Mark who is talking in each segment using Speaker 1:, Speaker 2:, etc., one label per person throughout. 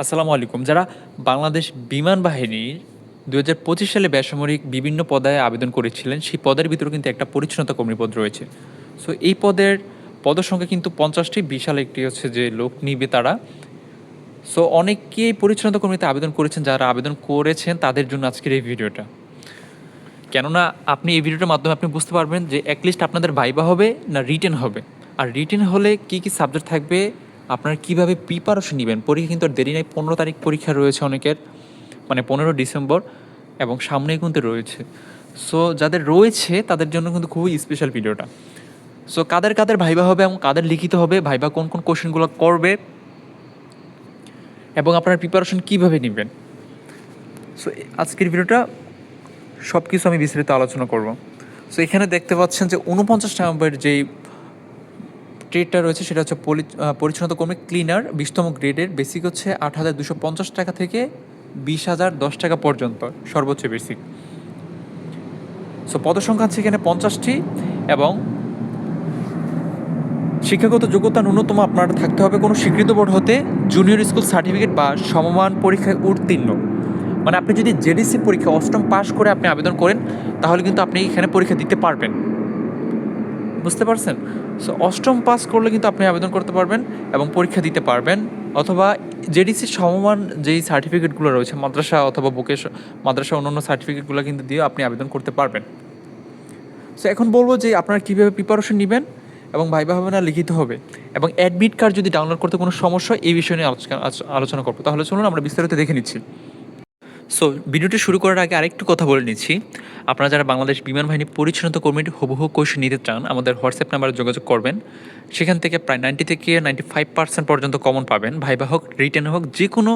Speaker 1: আসসালামু আলাইকুম। যারা বাংলাদেশ বিমান বাহিনীর দু হাজার পঁচিশ সালে বেসামরিক বিভিন্ন পদায় আবেদন করেছিলেন, সেই পদের ভিতরে কিন্তু একটা পরিচ্ছন্নতা কর্মী পদ রয়েছে। সো এই পদের পদের সংখ্যা কিন্তু পঞ্চাশটি। বিশাল একটি হচ্ছে যে লোক নিবে তারা। সো অনেকেই পরিচ্ছন্নতা কর্মীতে আবেদন করেছেন, যারা আবেদন করেছেন, তাদের জন্য আজকের এই ভিডিওটা। কেননা আপনি এই ভিডিওটার মাধ্যমে আপনি বুঝতে পারবেন যে অ্যাটলিস্ট আপনাদের ভাইবা হবে না রিটেন হবে। আর রিটেন হলে কি কি সাবজেক্ট থাকবে, আপনারা কীভাবে প্রিপারেশন নেবেন? পরীক্ষা কিন্তু আর দেরি নাই, পনেরো তারিখ পরীক্ষা রয়েছে অনেকের মানে পনেরো ডিসেম্বর এবং সামনেই কিন্তু রয়েছে। সো যাদের রয়েছে, তাদের জন্য কিন্তু খুবই স্পেশাল ভিডিওটা। সো কাদের কাদের ভাইবা হবে এবং কাদের লিখিত হবে ভাইবা কোন কোন কোশ্চেনগুলো করবে, এবং আপনার প্রিপারেশন কীভাবে নেবেন? সো আজকের ভিডিওটা সব কিছু আমি বিস্তারিত আলোচনা করব। সো এখানে দেখতে পাচ্ছেন যে উনপঞ্চাশ নম্বরের যেই ট্রেডটা রয়েছে, সেটা হচ্ছে পরিচ্ছন্নতা কর্মী ক্লিনার বিশতম গ্রেডের বেসিক হচ্ছে আট হাজার দুশো পঞ্চাশ টাকা থেকে বিশ হাজার দশ টাকা পর্যন্ত, সর্বোচ্চ বেসিক সো পদসংখ্যা আছে এখানে পঞ্চাশটি এবং শিক্ষাগত যোগ্যতা ন্যূনতম আপনার থাকতে হবে কোনো স্বীকৃত বোর্ড হতে। জুনিয়র স্কুল সার্টিফিকেট বা সমমান পরীক্ষায় উত্তীর্ণ। মানে আপনি যদি জেডিসি পরীক্ষা অষ্টম পাশ করে আপনি আবেদন করেন, তাহলে কিন্তু আপনি এখানে পরীক্ষা দিতে পারবেন। বুঝতে পারছেন? সো অষ্টম পাস করলে কিন্তু আপনি আবেদন করতে পারবেন এবং পরীক্ষা দিতে পারবেন। অথবা জেডিসি সমমান যেই সার্টিফিকেটগুলো রয়েছে, মাদ্রাসা অথবা বুকেশ মাদ্রাসা অন্যান্য সার্টিফিকেটগুলো কিন্তু দিয়ে আপনি আবেদন করতে পারবেন। সো এখন বলব যে আপনারা কীভাবে প্রিপারেশন নেবেন এবং ভাইবা হবে না লিখিত হবে। এবং অ্যাডমিট কার্ড যদি ডাউনলোড করতে কোনো সমস্যা এই বিষয় নিয়ে আলোচনা করব। তাহলে চলুন আমরা বিস্তারিত দেখে নিচ্ছি। সো ভিডিওটি শুরু করার আগে আরেকটু কথা বলে নিচ্ছি। আপনারা যারা বাংলাদেশ বিমান বাহিনী পরিচ্ছন্নতা কর্মীর হুবহু কোশ্চেন নিতে চান, আমাদের হোয়াটসঅ্যাপ নাম্বারে যোগাযোগ করবেন। সেখান থেকে প্রায় নাইনটি থেকে নাইনটি ফাইভ পার্সেন্ট পর্যন্ত কমন পাবেন। ভাইবা হোক রিটার্ন হোক যে কোনো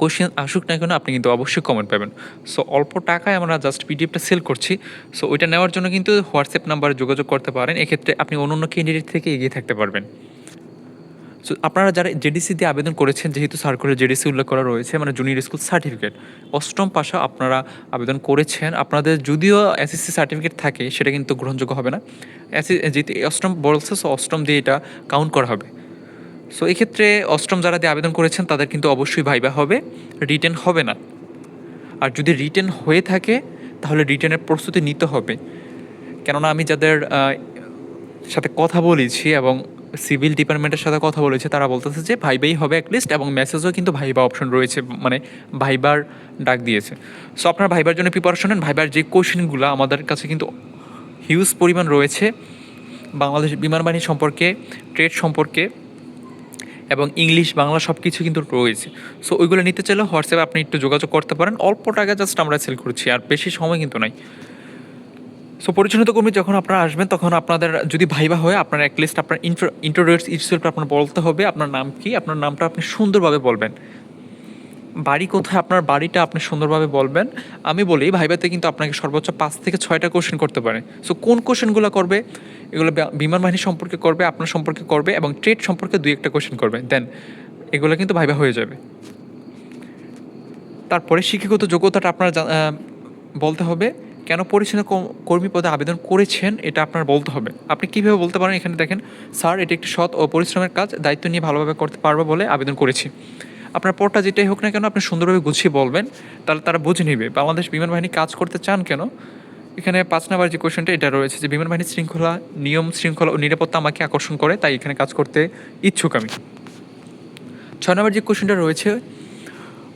Speaker 1: কোশ্চেন আসুক না কেন, আপনি কিন্তু অবশ্যই কমেন্ট পাবেন। সো অল্প টাকায় আমরা জাস্ট পিডিএফটা সেল করছি। সো ওইটা নেওয়ার জন্য কিন্তু হোয়াটসঅ্যাপ নাম্বারে যোগাযোগ করতে পারেন। এক্ষেত্রে আপনি অন্য অন্য ক্যান্ডিডেট থেকে এগিয়ে থাকতে পারবেন। সো আপনারা যারা জেডিসি দিয়ে আবেদন করেছেন, যেহেতু সার্কুলার জেডিসি উল্লেখ করা রয়েছে মানে জুনিয়র স্কুল সার্টিফিকেট অষ্টম পাশা আপনারা আবেদন করেছেন। আপনাদের যদিও এসএসসি সার্টিফিকেট থাকে, সেটা কিন্তু গ্রহণযোগ্য হবে না। এসি যেহেতু অষ্টম বলছে সো অষ্টম দিয়ে এটা কাউন্ট করা হবে। সো এক্ষেত্রে অষ্টম যারা দিয়ে আবেদন করেছেন, তাদের কিন্তু অবশ্যই ভাইবা হবে রিটেন হবে না। আর যদি রিটেন হয়ে থাকে, তাহলে রিটেনের প্রস্তুতি নিতে হবে। কেননা আমি যাদের সাথে কথা বলেছি এবং সিভিল ডিপার্টমেন্টের সাথে কথা বলেছে, তারা বলতেছে যে ভাইবাই হবে অ্যাটলিস্ট এবং মেসেজও কিন্তু ভাইবা অপশন রয়েছে মানে ভাইবার ডাক দিয়েছে। সো আপনার ভাইবার জন্য প্রিপারেশন নেন। ভাইবার যে কোশ্চেনগুলো আমাদের কাছে কিন্তু হিউজ পরিমাণ রয়েছে, বাংলাদেশ বিমান বাহিনী সম্পর্কে ট্রেড সম্পর্কে এবং ইংলিশ বাংলা সব কিছু কিন্তু রয়েছে। সো ওইগুলো নিতে চাইলে হোয়াটসঅ্যাপে আপনি একটু যোগাযোগ করতে পারেন। অল্প টাকা জাস্ট আমরা সেল করছি, আর বেশি সময় কিন্তু নাই। সো পরিচ্ছন্নতা কর্মী যখন আপনারা আসবেন, তখন আপনাদের যদি ভাইবা হয়, আপনার অ্যাটলিস্ট আপনার ইন্ট্রোডিউস ইটসেলফ আপনার বলতে হবে, আপনার নাম কি, আপনার নামটা আপনি সুন্দরভাবে বলবেন। বাড়ি কোথায়, আপনার বাড়িটা আপনি সুন্দরভাবে বলবেন। আমি বলি, ভাইবাতে কিন্তু আপনাকে সর্বোচ্চ পাঁচ থেকে ছয়টা কোশ্চেন করতে পারে। সো কোন কোশ্চেনগুলো করবে? এগুলো বিমান বাহিনী সম্পর্কে করবে, আপনার সম্পর্কে করবে, এবং ট্রেড সম্পর্কে দুই একটা কোশ্চেন করবে। দেন এগুলো কিন্তু ভাইবা হয়ে যাবে। তারপরে শিক্ষাগত যোগ্যতাটা আপনার বলতে হবে। কেন পরিচ্ছন্ন কর্মী পদে আবেদন করেছেন এটা আপনার বলতে হবে। আপনি কীভাবে বলতে পারেন? এখানে দেখেন, স্যার, এটি একটি সৎ ও পরিশ্রমের কাজ, দায়িত্ব নিয়ে ভালোভাবে করতে পারব বলে আবেদন করেছি। আপনার পরটা যেটাই হোক না কেন, আপনি সুন্দরভাবে গুছিয়ে বলবেন, তাহলে তারা বুঝে নেবে। বাংলাদেশ বিমান বাহিনী কাজ করতে চান কেন? এখানে পাঁচ নাম্বার যে কোয়েশ্চেনটা এটা রয়েছে যে বিমান বাহিনীর শৃঙ্খলা, নিয়ম, শৃঙ্খলা ও নিরাপত্তা আমাকে আকর্ষণ করে, তাই এখানে কাজ করতে ইচ্ছুক আমি। ছয় নম্বর যে কোয়েশ্চেনটা রয়েছে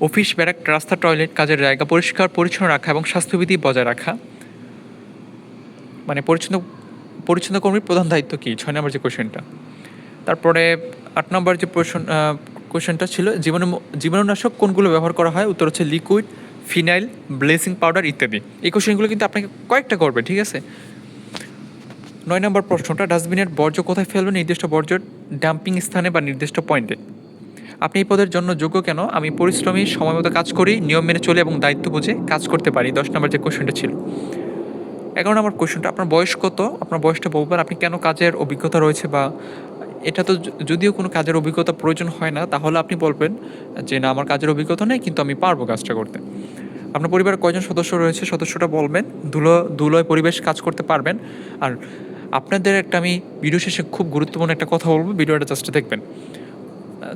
Speaker 1: অফিস, ব্যারাক, রাস্তা, টয়লেট, কাজের জায়গা, পরিষ্কার, পরিচ্ছন্ন রাখা এবং স্বাস্থ্যবিধি বজায় রাখা। মানে পরিচ্ছন্ন পরিচ্ছন্ন কর্মীর প্রধান দায়িত্ব কী? ছয় নম্বর যে কোয়েশ্চেনটা তারপরে আট নম্বর যে প্রশ্ন কোয়েশ্চেনটা ছিল জীবন জীবাণুনাশক কোনগুলো ব্যবহার করা হয়? উত্তর হচ্ছে লিকুইড, ফিনাইল, ব্লেসিং পাউডার ইত্যাদি। এই কোয়েশ্চেনগুলো কিন্তু আপনাকে কয়েকটা করবে, ঠিক আছে? নয় নম্বর প্রশ্নটা, ডাস্টবিনের বর্জ্য কোথায় ফেলবেন নির্দিষ্ট বর্জ্য ডাম্পিং স্থানে বা নির্দিষ্ট পয়েন্টে? আপনি এই পদের জন্য যোগ্য কেন? আমি পরিশ্রমী সময় মতো কাজ করি, নিয়ম মেনে চলে এবং দায়িত্ব বুঝে কাজ করতে পারি। দশ নম্বর যে কোশ্চেনটা ছিল। এগারো নম্বর কোশ্চেনটা আপনার বয়স কত? আপনার বয়সটা বলবেন আপনি কেন কাজের অভিজ্ঞতা রয়েছে বা এটা তো যদিও কোনো কাজের অভিজ্ঞতা প্রয়োজন হয় না, তাহলে আপনি বলবেন যে না, আমার কাজের অভিজ্ঞতা নেই, কিন্তু আমি পারব কাজটা করতে। আপনার পরিবারে কয়জন সদস্য রয়েছে? সদস্যটা বলবেন ধুলো ধুলোয় পরিবেশ কাজ করতে পারবেন। আর আপনাদের একটা আমি ভিডিও শেষে খুব গুরুত্বপূর্ণ একটা কথা বলব ভিডিওটা জাস্ট দেখবেন।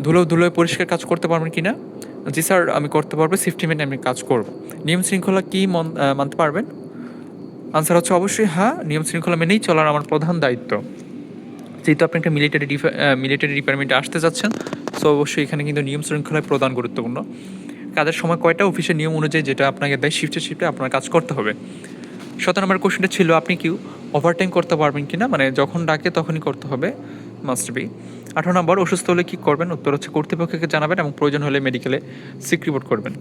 Speaker 1: ধুলো ধুলোয় পরিষ্কার কাজ করতে পারবেন কি না জি স্যার, আমি করতে পারব সেফটি মেনে আমি কাজ করব। নিয়ম শৃঙ্খলা কী মন মানতে পারবেন? আনসার হচ্ছে অবশ্যই হ্যাঁ নিয়ম শৃঙ্খলা মেনেই চলার আমার প্রধান দায়িত্ব। যেহেতু আপনি একটা মিলিটারি মিলিটারি ডিপার্টমেন্টে আসতে যাচ্ছেন সো অবশ্যই এখানে কিন্তু নিয়ম শৃঙ্খলায় প্রদান গুরুত্বপূর্ণ। কাজের সময় কয়টা অফিসের নিয়ম অনুযায়ী যেটা আপনাকে দেয় শিফটে শিফটে আপনার কাজ করতে হবে। সতেরো নম্বর কোশ্চেনটা ছিল, আপনি কি ওভারটাইম করতে পারবেন কি না মানে যখন ডাকে তখনই করতে হবে মাস্ট বি আঠারো নম্বর, অসুস্থ হলে কী করবেন? উত্তর হচ্ছে কর্তৃপক্ষকে জানাবেন এবং প্রয়োজন হলে মেডিকেলে সিক রিপোর্ট করবেন।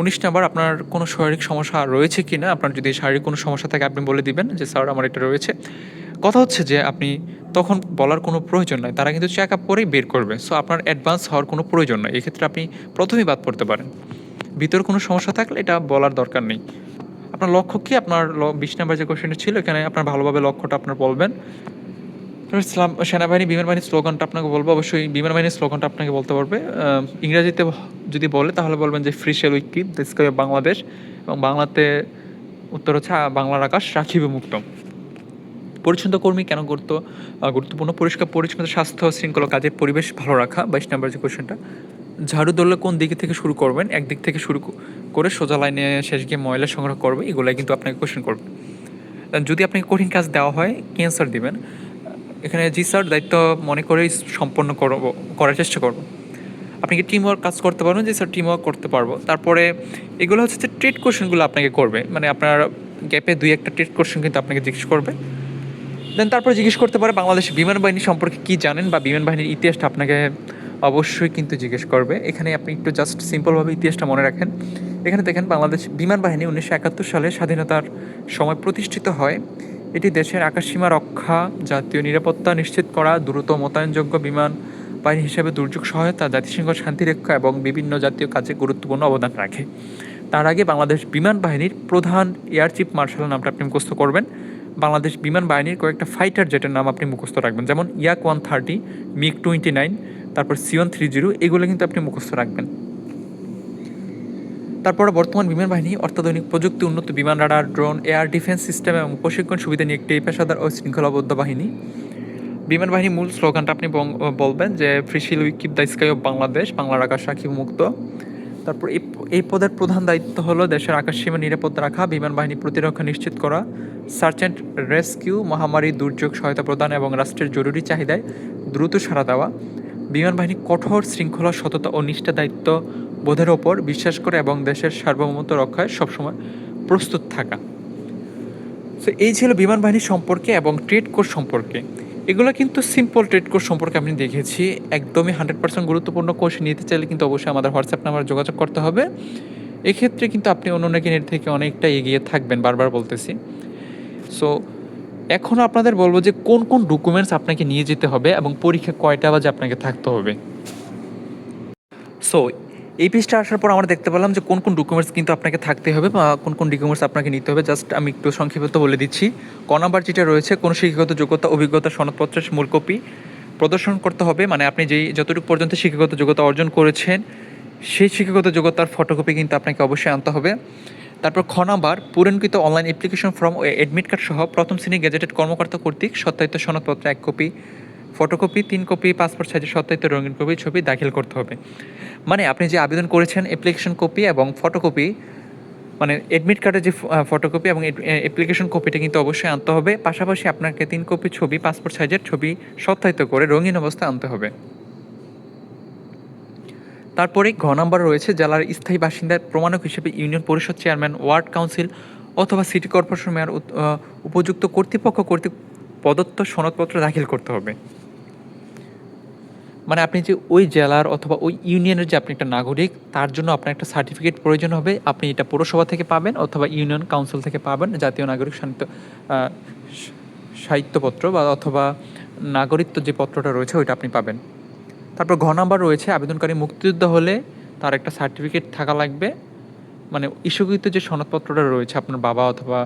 Speaker 1: উনিশ নাম্বার, আপনার কোনো শারীরিক সমস্যা রয়েছে কি না আপনার যদি শারীরিক কোনো সমস্যা থাকে, আপনি বলে দিবেন যে, স্যার, আমার এটা রয়েছে। কথা হচ্ছে যে, আপনি তখন বলার কোনো প্রয়োজন নয় তারা কিন্তু চেক আপ করেই বের করবে। সো আপনার অ্যাডভান্স হওয়ার কোনো প্রয়োজন নাই। এক্ষেত্রে আপনি প্রথমেই বাদ পড়তে পারেন। ভিতরে কোনো সমস্যা থাকলে এটা বলার দরকার নেই। আপনার লক্ষ্য কি? আপনার বিশ নাম্বার যে কোশ্চেনটা ছিল, এখানে আপনার ভালোভাবে লক্ষ্যটা আপনার বলবেন। ইসলাম সেনাবাহিনী, বিমান বাহিনীর স্লোগানটা আপনাকে বলব। অবশ্যই বিমান বাহিনীর স্লোগানটা আপনাকে বলতে পারবে। ইংরেজিতে যদি বলে, তাহলে বলবেন যে free shall we keep the Bangladesh এবং বাংলাতে উত্তর হচ্ছে বাংলার আকাশ রাখিবে মুক্ত। পরিচ্ছন্ন কর্মী কেন গুরুত্ব গুরুত্বপূর্ণ? পরিষ্কার, পরিচ্ছন্ন স্বাস্থ্য শৃঙ্খলা, কাজের পরিবেশ ভালো রাখা। বাইশ নাম্বার যে কোশ্চেনটা ঝাড়ু ধরলে কোন দিকে থেকে শুরু করবেন? একদিক থেকে শুরু করে সোজা লাইনে শেষ গিয়ে ময়লা সংগ্রহ করবে। এগুলাই কিন্তু আপনাকে কোশ্চেন করবে। যদি আপনাকে কঠিন কাজ দেওয়া হয়, কি অ্যান্সার দিবেন? এখানে জি স্যার, দায়িত্ব মনে করেই সম্পন্ন করব, করার চেষ্টা করব। আপনি কি টিম ওয়ার্ক কাজ করতে পারবেন? যে স্যার টিম ওয়ার্ক করতে পারব। তারপরে এগুলো হচ্ছে যে ট্রেড কোশ্চেনগুলো আপনাকে করবে। মানে আপনার গ্যাপে দুই একটা ট্রেড কোশ্চেন কিন্তু আপনাকে জিজ্ঞেস করবে। দেন তারপরে জিজ্ঞেস করতে পারে বাংলাদেশ বিমান বাহিনী সম্পর্কে কি জানেন বা বিমান বাহিনীর ইতিহাসটা আপনাকে অবশ্যই কিন্তু জিজ্ঞেস করবে। এখানে আপনি একটু জাস্ট সিম্পলভাবে ইতিহাসটা মনে রাখেন। এখানে দেখেন বাংলাদেশ বিমান বাহিনী উনিশশো একাত্তর সালে স্বাধীনতার সময় প্রতিষ্ঠিত হয়। এটি দেশের আকাশসীমা রক্ষা, জাতীয় নিরাপত্তা নিশ্চিত করা, দ্রুত মোতায়েনযোগ্য বিমান বাহিনী হিসেবে দুর্যোগ সহায়তা, জাতিসংঘ শান্তি শান্তিরক্ষা এবং বিভিন্ন জাতীয় কাজে গুরুত্বপূর্ণ অবদান রাখে। তার আগে বাংলাদেশ বিমান বাহিনীর প্রধান এয়ার চিফ মার্শাল নামটা আপনি মুখস্থ করবেন। বাংলাদেশ বিমান বাহিনীর কয়েকটা ফাইটার জেটের নাম আপনি মুখস্থ রাখবেন, যেমন Yak one thirty, MiG twenty nine, তারপর সিওন থ্রি জিরো, এগুলো কিন্তু আপনি মুখস্থ রাখবেন। তারপরে বর্তমান বিমান বাহিনী অত্যাধুনিক প্রযুক্তি উন্নত বিমান radar, drone, air defence system এবং প্রশিক্ষণ সুবিধা নিয়ে একটি পেশাদার ও শৃঙ্খলাবদ্ধ বাহিনী। বিমান বাহিনীর মূল স্লোগানটা আপনি বলবেন যে, free shall we keep the sky of Bangladesh, বাংলার আকাশ রাখি মুক্ত। তারপর এই এই পদের প্রধান দায়িত্ব হলো দেশের আকাশসীমা নিরাপদ রাখা, বিমান বাহিনী প্রতিরক্ষা নিশ্চিত করা সার্চ অ্যান্ড রেস্কিউ, মহামারী দুর্যোগ সহায়তা প্রদান এবং রাষ্ট্রের জরুরি চাহিদায় দ্রুত সাড়া দেওয়া। বিমান বাহিনী কঠোর শৃঙ্খলা, সততা ও নিষ্ঠা দায়িত্ব বোধের ওপর বিশ্বাস করে এবং দেশের সার্বভৌমত্ব রক্ষায় সবসময় প্রস্তুত থাকা। সো এই ছিল বিমান বাহিনী সম্পর্কে এবং ট্রেড কোর্স সম্পর্কে। এগুলো কিন্তু সিম্পল ট্রেড কোর্স সম্পর্কে আমি দেখেছি। একদমই হান্ড্রেড পার্সেন্ট গুরুত্বপূর্ণ কোর্স নিতে চাইলে কিন্তু অবশ্যই আমাদের হোয়াটসঅ্যাপ নাম্বার যোগাযোগ করতে হবে। এক্ষেত্রে কিন্তু আপনি অন্য কিনের থেকে অনেকটা এগিয়ে থাকবেন, বারবার বলতেছি। সো এখন আপনাদের বলব যে কোন কোন ডকুমেন্টস আপনাকে নিয়ে যেতে হবে এবং পরীক্ষা কয়টা বাজে আপনাকে থাকতে হবে। সো এই পেজটা আসার পর আমরা দেখতে পেলাম যে কোন কোন ডকুমেন্টস কিন্তু আপনাকে থাকতে হবে বা কোন কোন ডকুমেন্টস আপনাকে নিতে হবে। জাস্ট আমি একটু সংক্ষিপ্ত বলে দিচ্ছি। ক নাম্বার যেটা রয়েছে, কোনো শিক্ষাগত যোগ্যতা, অভিজ্ঞতা সনদপত্রের মূল কপি প্রদর্শন করতে হবে। মানে আপনি যেই, যতটুকু পর্যন্ত শিক্ষাগত যোগ্যতা অর্জন করেছেন, সেই শিক্ষাগত যোগ্যতার ফটোকপি কিন্তু আপনাকে অবশ্যই আনতে হবে। তারপর খ নাম্বার, পূরণকৃত অনলাইন অ্যাপ্লিকেশন ফর্ম ও অ্যাডমিট কার্ড সহ প্রথম শ্রেণির গেজেটেড কর্মকর্তা কর্তৃক সত্যায়িত সনদপত্র এক কপি ফটোকপি, তিন কপি, পাসপোর্ট সাইজের সত্যায়িত রঙিন কপি ছবি দাখিল করতে হবে। মানে আপনি যে আবেদন করেছেন অ্যাপ্লিকেশন কপি এবং ফটোকপি মানে অ্যাডমিট কার্ডের যে ফটোকপি এবং অ্যাপ্লিকেশন কপিটা কিন্তু অবশ্যই আনতে হবে। পাশাপাশি আপনাকে তিন কপি ছবি, পাসপোর্ট সাইজের ছবি সত্যায়িত করে রঙিন অবস্থায় আনতে হবে। তারপরে ঘ নাম্বার রয়েছে জেলার স্থায়ী বাসিন্দার প্রমাণক হিসেবে union Parishad chairman, ward council অথবা সিটি কর্পোরেশন মেয়র উপযুক্ত কর্তৃপক্ষ কর্তৃক প্রদত্ত সনদপত্র দাখিল করতে হবে। মানে আপনি যে ওই জেলার অথবা ওই ইউনিয়নের যে আপনি একটা নাগরিক, তার জন্য আপনার একটা সার্টিফিকেট প্রয়োজন হবে। আপনি এটা পৌরসভা থেকে পাবেন অথবা ইউনিয়ন কাউন্সিল থেকে পাবেন, জাতীয় নাগরিক সাহিত্য সাহিত্যপত্র বা অথবা নাগরিকত্ব যে পত্রটা রয়েছে, ওইটা আপনি পাবেন। তারপর ঘ নাম্বার রয়েছে, আবেদনকারী মুক্তিযোদ্ধা হলে তার একটা সার্টিফিকেট থাকা লাগবে। মানে ইস্যুকৃত যে সনদপত্রটা রয়েছে, আপনার বাবা অথবা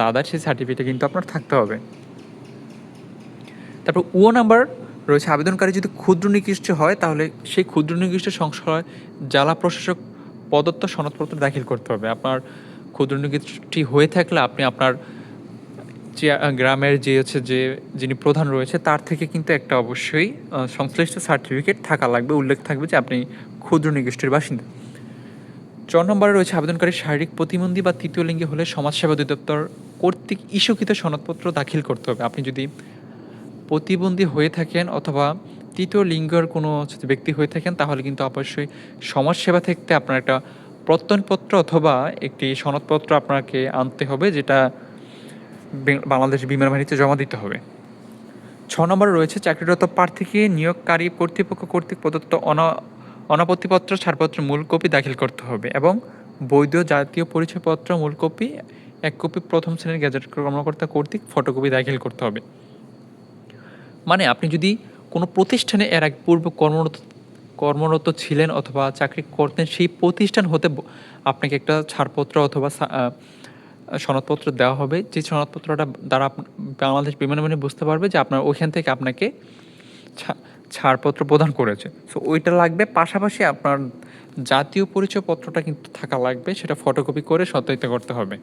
Speaker 1: দাদার সেই সার্টিফিকেট কিন্তু আপনার থাকতে হবে। তারপর ও নাম্বার রয়েছে। আবেদনকারী যদি ক্ষুদ্র নিকৃষ্ট হয়, তাহলে সেই ক্ষুদ্র নিকৃষ্ট সংশয় জেলা প্রশাসক প্রদত্ত সনদপত্র দাখিল করতে হবে। আপনার ক্ষুদ্র নিকৃষ্টি হয়ে থাকলে আপনি আপনার যে গ্রামের যে হচ্ছে যে, যিনি প্রধান রয়েছে, তার থেকে কিন্তু একটা অবশ্যই সংশ্লিষ্ট সার্টিফিকেট থাকা লাগবে। উল্লেখ থাকবে যে আপনি ক্ষুদ্র নিগোষ্ঠীর বাসিন্দা। চ নম্বরে রয়েছে আবেদনকারী শারীরিক প্রতিবন্ধী বা তৃতীয় লিঙ্গে হলে সমাজসেবা অধিদপ্তর কর্তৃক ইস্যুকৃত সনদপত্র দাখিল করতে হবে। আপনি যদি প্রতিবন্ধী হয়ে থাকেন অথবা তৃতীয় লিঙ্গের কোনো ব্যক্তি হয়ে থাকেন, তাহলে কিন্তু অবশ্যই সমাজসেবা থেকে আপনার একটা প্রত্যয়নপত্র অথবা একটি সনদপত্র আপনাকে আনতে হবে, যেটা বাংলাদেশ বিমান বাহিনীতে জমা দিতে হবে। ছ নম্বর রয়েছে, চাকরিরত প্রার্থীকে নিয়োগকারী কর্তৃপক্ষ কর্তৃক প্রদত্ত অনা, অনাপত্তিপত্র ছাড়পত্র মূল কপি দাখিল করতে হবে এবং বৈধ জাতীয় পরিচয়পত্র, মূল কপি, এক কপি প্রথম শ্রেণির গ্যাজেট কর্মকর্তা কর্তৃক ফটোকপি দাখিল করতে হবে। মানে আপনি যদি কোনো প্রতিষ্ঠানে এর আগে পূর্ব কর্মরত কর্মরত ছিলেন অথবা চাকরি করতেন, সেই প্রতিষ্ঠান হতে আপনাকে একটা ছাড়পত্র অথবা সনদপত্র দেওয়া হবে। যে সনদপত্রটা দ্বারা বাংলাদেশ বিমান বাহিনী বুঝতে পারবে যে আপনার ওইখান থেকে আপনাকে ছাড়পত্র প্রদান করেছে। সো ওইটা লাগবে। পাশাপাশি আপনার জাতীয় পরিচয়পত্রটা কিন্তু থাকা লাগবে। সেটা ফটোকপি করে সত্যায়িত করতে হবে।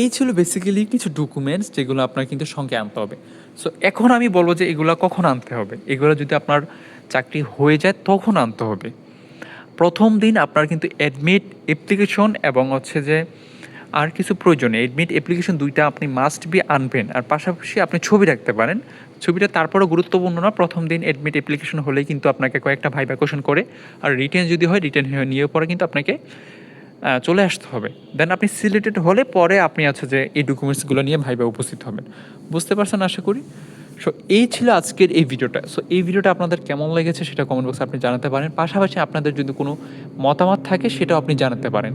Speaker 1: এই ছিল বেসিক্যালি কিছু ডকুমেন্টস যেগুলো আপনার কিন্তু সঙ্গে আনতে হবে। সো এখন আমি বলব যে এগুলো কখন আনতে হবে? এগুলো যদি আপনার চাকরি হয়ে যায়, তখন আনতে হবে। প্রথম দিন আপনার কিন্তু অ্যাডমিট অ্যাপ্লিকেশন এবং হচ্ছে যে আর কিছু প্রয়োজনে অ্যাডমিট অ্যাপ্লিকেশন দুইটা আপনি মাস্ট বি আনবেন। আর পাশাপাশি আপনি ছবি রাখতে পারেন। ছবিটা তারপরও গুরুত্বপূর্ণ না। প্রথম দিন অ্যাডমিট অ্যাপ্লিকেশন হলেই কিন্তু আপনাকে কয়েকটা ভাইবা কোশ্চেন করে। আর রিটার্ন যদি হয় রিটেন নিয়ে পরে কিন্তু আপনাকে চলে আসতে হবে। দেন আপনি সিলেক্টেড হলে পরে আপনি আছে যে এই ডকুমেন্টসগুলো নিয়ে ভাইবা উপস্থিত হবেন। বুঝতে পারছেন আশা করি? সো এই ছিল আজকের এই ভিডিওটা। সো এই ভিডিওটা আপনাদের কেমন লেগেছে সেটা কমেন্ট বক্সে আপনি জানাতে পারেন। পাশাপাশি আপনাদের যদি কোনো মতামত থাকে সেটাও আপনি জানাতে পারেন।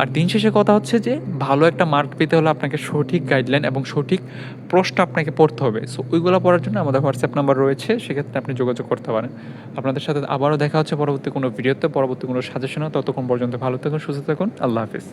Speaker 1: আর দিন শেষে কথা হচ্ছে যে ভালো একটা মার্ক পেতে হলে আপনাকে সঠিক গাইডলাইন এবং সঠিক প্রশ্ন আপনাকে পড়তে হবে। সো ওইগুলো পড়ার জন্য আমাদের হোয়াটসঅ্যাপ নাম্বার রয়েছে, সেক্ষেত্রে আপনি যোগাযোগ করতে পারেন। আপনাদের সাথে আবারও দেখা হচ্ছে পরবর্তী কোনো ভিডিওতে পরবর্তী কোনো সাজেশনও ততক্ষণ পর্যন্ত ভালো থাকুন, সুস্থ থাকুন, আল্লাহ হাফিজ।